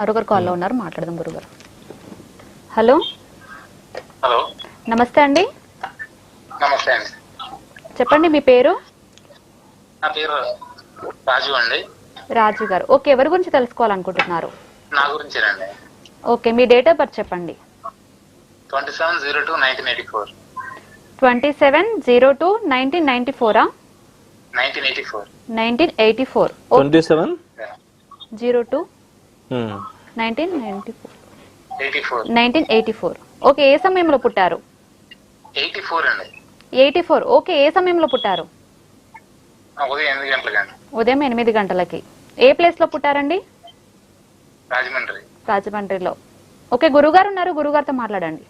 మరొకరు కాల్లో ఉన్నారు. మాట్లాడదాం గురుగారు. హలో హలో నమస్తే అండి. నమస్తే అండి. చెప్పండి మీ పేరు? నా పేరు రాజు అండి. రాజు గారు. ఓకే ఎవరి గురించి తెలుసుకోవాలనుకుంటున్నారు? నా గురించేనండి ఓకే మీ డేట్ ఆఫ్ బర్త్ చెప్పండి. Twenty seven zero two nineteen eighty four. Twenty seven zero two nineteen ninety ఫోరా nineteen eighty four. Nineteen eighty four. Twenty seven? Zero two? Nineteen ninety four. Eighty four. Nineteen eighty four. Okay ఏ సమయంలో పుట్టారు? Eighty four అండి. Eighty four. Okay ఏ సమయంలో పుట్టారు? ఉదయం ఎనిమిది గంటలకు. ఏ ప్లేస్లో పుట్టారండి? రాజమండ్రి. రాజమండ్రిలో. ఓకే గురుగారు ఉన్నారు. గురుగారితో మాట్లాడండి.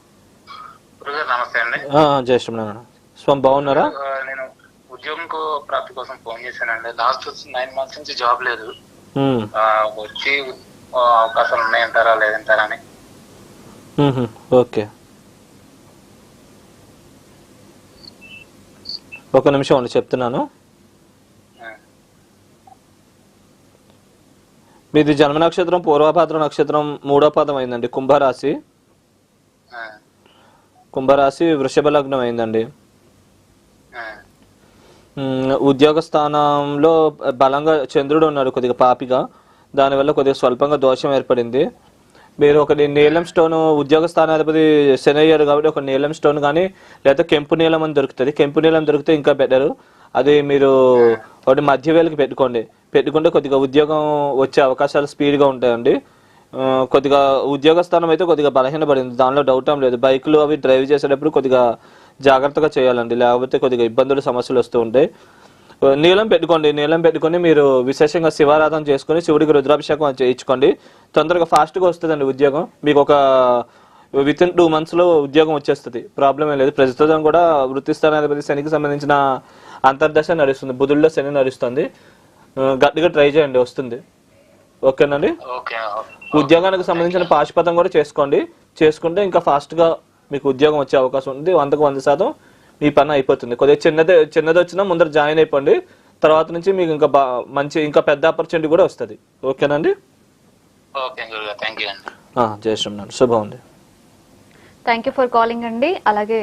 స్వామి బాగున్నారా? నేను ఉద్యోగం ప్రాప్తి కోసం ఫోన్ చేశానండి. లాస్ట్ నైన్ మంత్స్ నుంచి జాబ్ లేదు. ఆ, వచ్చి అవకాశాలు ఉన్నాయంటారా లేదంటారా అని. ఓకే. ఒక నిమిషం అండి చెప్తున్నాను. మీది జన్మ నక్షత్రం పూర్వభాద్ర నక్షత్రం మూడో పదం అయిందండి కుంభరాశి. కుంభరాశి వృషభ లగ్నం అయిందండి. ఉద్యోగ స్థానంలో బలంగా చంద్రుడు ఉన్నాడు కొద్దిగా పాపిగా. దానివల్ల కొద్దిగా స్వల్పంగా దోషం ఏర్పడింది. మీరు ఒకటి నీలం స్టోన్ ఉద్యోగ స్థానాధిపతి శని అయ్యారు కాబట్టి ఒక నీలం స్టోన్ కానీ లేదా కెంపు నీలం అని దొరుకుతుంది. కెంపు నీలం దొరికితే ఇంకా బెటర్. అది మీరు ఒకటి మధ్య వేలకి పెట్టుకోండి. పెట్టుకుంటే కొద్దిగా ఉద్యోగం వచ్చే అవకాశాలు స్పీడ్గా ఉంటాయండి. కొద్దిగా ఉద్యోగ స్థానం అయితే కొద్దిగా బలహీనపడింది. దానిలో డౌట్ ఏం లేదు. బైకులు అవి డ్రైవ్ చేసేటప్పుడు కొద్దిగా జాగ్రత్తగా చేయాలండి. లేకపోతే కొద్దిగా ఇబ్బందులు సమస్యలు వస్తూ ఉంటాయి. నీలం పెట్టుకోండి నీలం పెట్టుకొని మీరు విశేషంగా శివారాధన చేసుకొని శివుడికి రుద్రాభిషేకం చేయించుకోండి. తొందరగా ఫాస్ట్గా వస్తుందండి ఉద్యోగం. మీకు ఒక విత్ ఇన్ టూ మంత్స్లో ఉద్యోగం వచ్చేస్తుంది. ప్రాబ్లం ఏం లేదు. ప్రస్తుతం కూడా వృత్తి స్థానాధిపతి శనికి సంబంధించిన అంతర్దశ నడుస్తుంది. బుధుల్లో శని నడుస్తుంది. గట్టిగా ట్రై చేయండి వస్తుంది. ఓకేనండి? ఓకే ఉద్యోగానికి సంబంధించిన పాశుపతం కూడా చేసుకోండి. చేసుకుంటే ఇంకా ఫాస్ట్గా మీకు ఉద్యోగం వచ్చే అవకాశం ఉంది. వందకు వంద శాతం మీ పని అయిపోతుంది. కొద్దిగా చిన్నదే చిన్నది వచ్చినా ముందర జాయిన్ అయిపోండి. తర్వాత నుంచి మీకు ఇంకా మంచి ఇంకా పెద్ద ఆపర్చునిటీ కూడా వస్తుంది. ఓకేనండి? ఓకే గురుగారు. థ్యాంక్ యూ అండి. ఆ, జై శ్రీమన్నారాయణ శుభం అండి. థ్యాంక్ యూ ఫర్ కాలింగ్ అండి. అలాగే